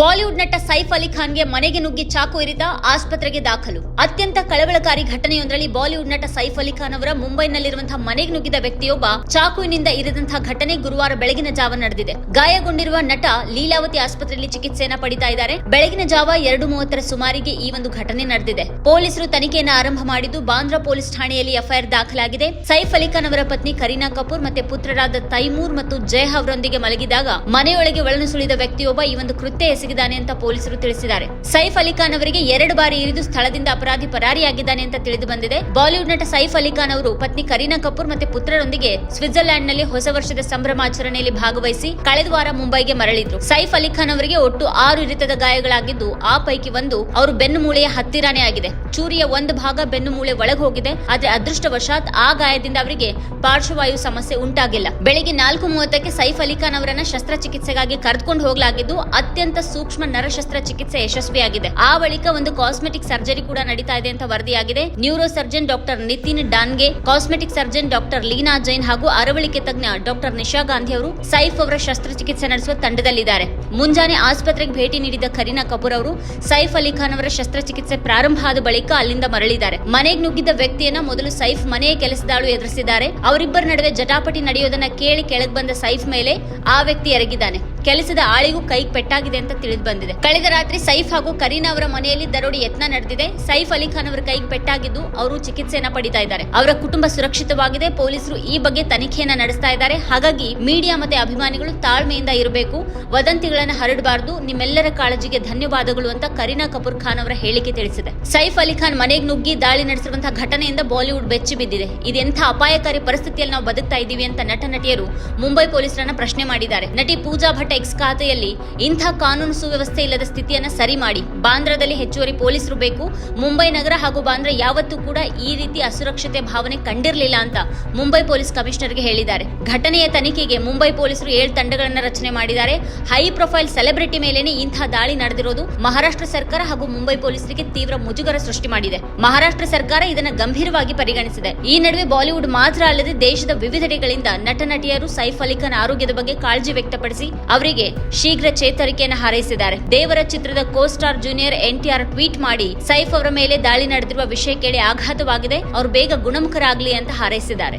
Bollywood ನಟ ಸೈಫ್ ಅಲಿ ಖಾನ್ಗೆ ಮನೆಗೆ ನುಗ್ಗಿ ಚಾಕು ಇರಿತ ಆಸ್ಪತ್ರೆಗೆ ದಾಖಲು. ಅತ್ಯಂತ ಕಳವಳಕಾರಿ ಘಟನೆಯೊಂದರಲ್ಲಿ ಬಾಲಿವುಡ್ ನಟ ಸೈಫ್ ಅಲಿ ಖಾನ್ ಅವರ ಮುಂಬೈನಲ್ಲಿರುವಂತಹ ಮನೆಗೆ ನುಗ್ಗಿದ ವ್ಯಕ್ತಿಯೊಬ್ಬ ಚಾಕುವಿನಿಂದ ಇರಿದಂತಹ ಘಟನೆ ಗುರುವಾರ ಬೆಳಗಿನ ಜಾವ ನಡೆದಿದೆ. ಗಾಯಗೊಂಡಿರುವ ನಟ ಲೀಲಾವತಿ ಆಸ್ಪತ್ರೆಯಲ್ಲಿ ಚಿಕಿತ್ಸೆಯನ್ನ ಪಡಿತಾ ಇದ್ದಾರೆ. ಬೆಳಗಿನ ಜಾವ ಎರಡು ಮೂವತ್ತರ ಸುಮಾರಿಗೆ ಈ ಒಂದು ಘಟನೆ ನಡೆದಿದೆ. ಪೊಲೀಸರು ತನಿಖೆಯನ್ನು ಆರಂಭ ಮಾಡಿದ್ದು ಬಾಂದ್ರಾ ಪೊಲೀಸ್ ಠಾಣೆಯಲ್ಲಿ ಎಫ್ಐಆರ್ ದಾಖಲಾಗಿದೆ. ಸೈಫ್ ಅಲಿ ಖಾನ್ ಅವರ ಪತ್ನಿ ಕರೀನಾ ಕಪೂರ್ ಮತ್ತೆ ಪುತ್ರರಾದ ತೈಮೂರ್ ಮತ್ತು ಜಯ್ ಅವರೊಂದಿಗೆ ಮಲಗಿದಾಗ ಮನೆಯೊಳಗೆ ಒಳನುಸುಳಿದ ವ್ಯಕ್ತಿಯೊಬ್ಬ ಈ ಒಂದು ಕೃತ್ಯ ಎಸಗಿದ್ದಾನೆ ಅಂತ ಪೊಲೀಸರು ತಿಳಿಸಿದ್ದಾರೆ. ಸೈಫ್ ಅಲಿ ಖಾನ್ ಅವರಿಗೆ ಎರಡು ಬಾರಿ ಇರಿದು ಸ್ಥಳದಿಂದ ಅಪರಾಧಿ ಪರಾರಿಯಾಗಿದ್ದಾನೆ ಅಂತ ತಿಳಿದು ಬಂದಿದೆ. ಬಾಲಿವುಡ್ ನಟ ಸೈಫ್ ಅಲಿ ಖಾನ್ ಅವರು ಪತ್ನಿ ಕರೀನಾ ಕಪೂರ್ ಮತ್ತೆ ಪುತ್ರರೊಂದಿಗೆ ಸ್ವಿಟ್ಜರ್ಲ್ಯಾಂಡ್ನಲ್ಲಿ ಹೊಸ ವರ್ಷದ ಸಂಭ್ರಮಾಚರಣೆಯಲ್ಲಿ ಭಾಗವಹಿಸಿ ಕಳೆದ ವಾರ ಮುಂಬೈಗೆ ಮರಳಿದ್ರು. ಸೈಫ್ ಅಲಿ ಖಾನ್ ಅವರಿಗೆ ಒಟ್ಟು ಆರು ಇರಿತದ ಗಾಯಗಳಾಗಿದ್ದು, ಆ ಪೈಕಿ ಒಂದು ಅವರು ಬೆನ್ನು ಮೂಳೆಯ ಹತ್ತಿರಾನೇ ಆಗಿದೆ. ಚೂರಿಯ ಒಂದು ಭಾಗ ಬೆನ್ನು ಮೂಳೆ ಒಳಗೆ ಹೋಗಿದೆ. ಆದ್ರೆ ಅದೃಷ್ಟವಶಾತ್ ಆ ಗಾಯದಿಂದ ಅವರಿಗೆ ಪಾರ್ಶ್ವವಾಯು ಸಮಸ್ಯೆ ಉಂಟಾಗಿಲ್ಲ. ಬೆಳಿಗ್ಗೆ ನಾಲ್ಕು ಮೂವತ್ತಕ್ಕೆ ಸೈಫ್ ಅಲಿ ಖಾನ್ ಅವರನ್ನ ಶಸ್ತ್ರಚಿಕಿತ್ಸೆಗಾಗಿ ಕರೆದುಕೊಂಡು ಹೋಗಲಾಗಿದ್ದು, ಅತ್ಯಂತ ಸೂಕ್ಷ್ಮ ನರಶಸ್ತ್ರ ಚಿಕಿತ್ಸೆ ಯಶಸ್ವಿಯಾಗಿದೆ. ಆ ಬಳಿಕ ಒಂದು ಕಾಸ್ಮೆಟಿಕ್ ಸರ್ಜರಿ ಕೂಡ ನಡೀತಾ ಇದೆ ಅಂತ ವರದಿಯಾಗಿದೆ. Neuro surgeon doctor Nitin ಡಾನ್ಗೆ, cosmetic surgeon doctor Leena Jain ಹಾಗೂ ಅರವಳಿಕೆ ತಜ್ಞ ಡಾಕ್ಟರ್ ನಿಶಾ ಗಾಂಧಿ ಅವರು ಸೈಫ್ ಅವರ ಶಸ್ತ್ರಚಿಕಿತ್ಸೆ ನಡೆಸುವ ತಂಡದಲ್ಲಿದ್ದಾರೆ. ಮುಂಜಾನೆ ಆಸ್ಪತ್ರೆಗೆ ಭೇಟಿ ನೀಡಿದ ಕರೀನಾ ಕಪೂರ್ ಅವರು ಸೈಫ್ ಅಲಿ ಖಾನ್ ಅವರ ಶಸ್ತ್ರಚಿಕಿತ್ಸೆ ಪ್ರಾರಂಭ ಆದ ಬಳಿಕ ಅಲ್ಲಿಂದ ಮರಳಿದ್ದಾರೆ. ಮನೆಗೆ ನುಗ್ಗಿದ್ದ ವ್ಯಕ್ತಿಯನ್ನ ಮೊದಲು ಸೈಫ್ ಮನೆಯ ಕೆಲಸದಾಳು ಎದುರಿಸಿದ್ದಾರೆ. ಅವರಿಬ್ಬರ ನಡುವೆ ಜಟಾಪಟಿ ನಡೆಯೋದನ್ನ ಕೇಳಿ ಕೆಳಗೆ ಬಂದ ಸೈಫ್ ಮೇಲೆ ಆ ವ್ಯಕ್ತಿ ಎರಗಿದ್ದಾನೆ. ಕೆಲಸದ ಆಳಿಗೂ ಕೈಗೆ ಪೆಟ್ಟಾಗಿದೆ ಅಂತ ತಿಳಿದು ಬಂದಿದೆ. ಕಳೆದ ರಾತ್ರಿ ಸೈಫ್ ಹಾಗೂ ಕರೀನಾ ಅವರ ಮನೆಯಲ್ಲಿ ದರೋಡಿ ಯತ್ನ ನಡೆದಿದೆ. ಸೈಫ್ ಅಲಿ ಖಾನ್ ಅವರ ಕೈಗೆ ಪೆಟ್ಟಾಗಿದ್ದು ಅವರು ಚಿಕಿತ್ಸೆಯನ್ನ ಪಡಿತಾ ಇದ್ದಾರೆ. ಅವರ ಕುಟುಂಬ ಸುರಕ್ಷಿತವಾಗಿದೆ. ಪೊಲೀಸರು ಈ ಬಗ್ಗೆ ತನಿಖೆಯನ್ನ ನಡೆಸ್ತಾ ಇದ್ದಾರೆ. ಹಾಗಾಗಿ ಮೀಡಿಯಾ ಮತ್ತೆ ಅಭಿಮಾನಿಗಳು ತಾಳ್ಮೆಯಿಂದ ಇರಬೇಕು. ವದಂತಿಗಳನ್ನ ಹರಡಬಾರದು. ನಿಮ್ಮೆಲ್ಲರ ಕಾಳಜಿಗೆ ಧನ್ಯವಾದಗಳು ಅಂತ ಕರೀನಾ ಕಪೂರ್ ಖಾನ್ ಅವರ ಹೇಳಿಕೆ ತಿಳಿಸಿದೆ. ಸೈಫ್ ಅಲಿ ಖಾನ್ ಮನೆಗೆ ನುಗ್ಗಿ ದಾಳಿ ನಡೆಸಿರುವಂತಹ ಘಟನೆಯಿಂದ ಬಾಲಿವುಡ್ ಬೆಚ್ಚಿ ಬಿದ್ದಿದೆ. ಇದೆಂಥ ಅಪಾಯಕಾರಿ ಪರಿಸ್ಥಿತಿಯಲ್ಲಿ ನಾವು ಬದುಕ್ತಾ ಇದ್ದೀವಿ ಅಂತ ನಟ, ನಟಿಯರು ಮುಂಬೈ ಪೊಲೀಸರನ್ನ ಪ್ರಶ್ನೆ ಮಾಡಿದ್ದಾರೆ. ನಟಿ ಪೂಜಾ ಭಟ್ ಎಕ್ಸ್ ಖಾತೆಯಲ್ಲಿ ಇಂಥ ಕಾನೂನು ಸುವ್ಯವಸ್ಥೆ ಇಲ್ಲದ ಸ್ಥಿತಿಯನ್ನು ಸರಿ ಮಾಡಿ. ಬಾಂದ್ರಾದಲ್ಲಿ ಹೆಚ್ಚುವರಿ ಪೊಲೀಸರು ಬೇಕು. ಮುಂಬೈ ನಗರ ಹಾಗೂ ಬಾಂದ್ರಾ ಯಾವತ್ತೂ ಕೂಡ ಈ ರೀತಿ ಅಸುರಕ್ಷತೆ ಭಾವನೆ ಕಂಡಿರಲಿಲ್ಲ ಅಂತ ಮುಂಬೈ ಪೊಲೀಸ್ ಕಮಿಷನರ್ಗೆ ಹೇಳಿದ್ದಾರೆ. ಘಟನೆಯ ತನಿಖೆಗೆ ಮುಂಬೈ ಪೊಲೀಸರು ಏಳು ತಂಡಗಳನ್ನು ರಚನೆ ಮಾಡಿದ್ದಾರೆ. ಹೈ ಪ್ರೊಫೈಲ್ ಸೆಲೆಬ್ರಿಟಿ ಮೇಲೇನೆ ಇಂತಹ ದಾಳಿ ನಡೆದಿರೋದು ಮಹಾರಾಷ್ಟ್ರ ಸರ್ಕಾರ ಹಾಗೂ ಮುಂಬೈ ಪೊಲೀಸರಿಗೆ ತೀವ್ರ ಮುಜುಗರ ಸೃಷ್ಟಿ ಮಾಡಿದೆ. ಮಹಾರಾಷ್ಟ್ರ ಸರ್ಕಾರ ಇದನ್ನು ಗಂಭೀರವಾಗಿ ಪರಿಗಣಿಸಿದೆ. ಈ ನಡುವೆ ಬಾಲಿವುಡ್ ಮಾತ್ರ ಅಲ್ಲದೆ ದೇಶದ ವಿವಿಧೆಡೆಗಳಿಂದ ನಟ ನಟಿಯರು ಸೈಫ್ ಅಲಿ ಖಾನ್ ಆರೋಗ್ಯದ ಬಗ್ಗೆ ಕಾಳಜಿ ವ್ಯಕ್ತಪಡಿಸಿ ಅವರಿಗೆ ಶೀಘ್ರ ಚೇತರಿಕೆಯನ್ನು ಹಾರೈಸಿದ್ದಾರೆ. ದೇವರ ಚಿತ್ರದ co star junior NTR tweet ಮಾಡಿ, ಸೈಫ್ ಅವರ ಮೇಲೆ ದಾಳಿ ನಡೆದಿರುವ ವಿಷಯ ಕೇಳಿ ಆಘಾತವಾಗಿದೆ, ಅವರು ಬೇಗ ಗುಣಮುಖರಾಗಲಿ ಅಂತ ಹಾರೈಸಿದ್ದಾರೆ.